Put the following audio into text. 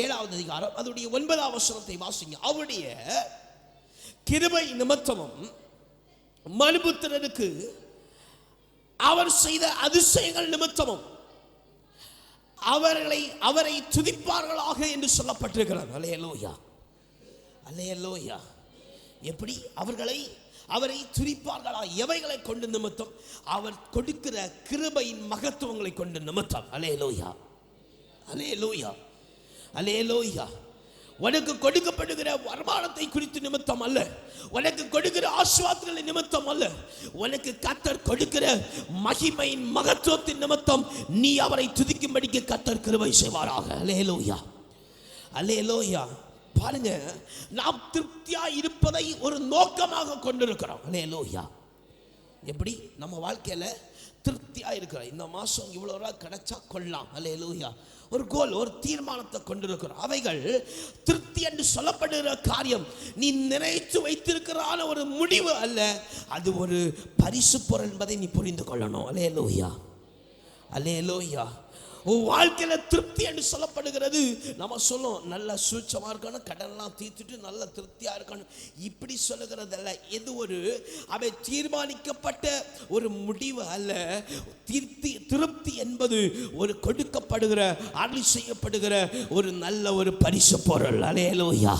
ஏழாவது அதிகாரம் அதனுடைய ஒன்பதாம் வசனத்தை வாசிங்க. அவருடைய கிருபை நிமித்தமும் மனுபுத்திரனுக்கு அவர் செய்த அதிசயங்கள் நிமித்தமும் அவர்களை அவரை துதிப்பார்களாக என்று சொல்லப்பட்டிருக்கிறார் அலையலோயா அலையலோயா எப்படி? அவர்களை அவரை துதிப்பார்களா? எவைகளை கொண்டு நிமித்தம்? அவர் கொடுக்கிற கிருபையின் மகத்துவங்களை கொண்டு நிமித்தம். அலே லோயா அலே லோயா அலேலூயா உனக்கு கொடுக்கப்படுகிற வருமானத்தை குறித்து நிமித்தம் அல்ல. உனக்கு கொடுக்கிற ஆசுவாதங்களின் நிமித்தம் அல்ல. உனக்கு கத்தர் கொடுக்கிற மகிமையின் மகத்துவத்தின் நிமித்தம் நீ அவரை துதிக்கும்படிக்கு கத்தர் கிருவை செய்வாராக. அலேலூயா அலேலூயா பாருங்க நாம் திருப்தியா இருப்பதை ஒரு நோக்கமாக கொண்டிருக்கிறோம். அலேலூயா எப்படி? நம்ம வாழ்க்கையில் திருப்தியாக இருக்கிறோம் இந்த மாதம் இவ்வளோ ரூபா கிடைச்சா கொள்ளலாம் அல்ல எழுதியா ஒரு கோல் ஒரு தீர்மானத்தை கொண்டிருக்கிறோம் அவைகள் திருப்தி என்று சொல்லப்படுகிற காரியம் நீ நினைத்து வைத்திருக்கிறான ஒரு முடிவு அல்ல அது ஒரு பரிசு பொருள் என்பதை நீ புரிந்து கொள்ளணும். அல்ல லோயா அல்ல லோயா உன் வாழ்க்கையில் திருப்தி என்று சொல்லப்படுகிறது. நம்ம சொல்லும் நல்ல சூட்சமாக இருக்கணும் கடன்லாம் தீர்த்துட்டு நல்ல திருப்தியாக இருக்கணும். இப்படி சொல்லுகிறதல்ல. இது ஒரு அவை தீர்மானிக்கப்பட்ட ஒரு முடிவு அல்ல. திருப்தி திருப்தி என்பது ஒரு கொடுக்கப்படுகிற அருள் செய்யப்படுகிற ஒரு நல்ல ஒரு பரிசு பொருள். அலையலோயா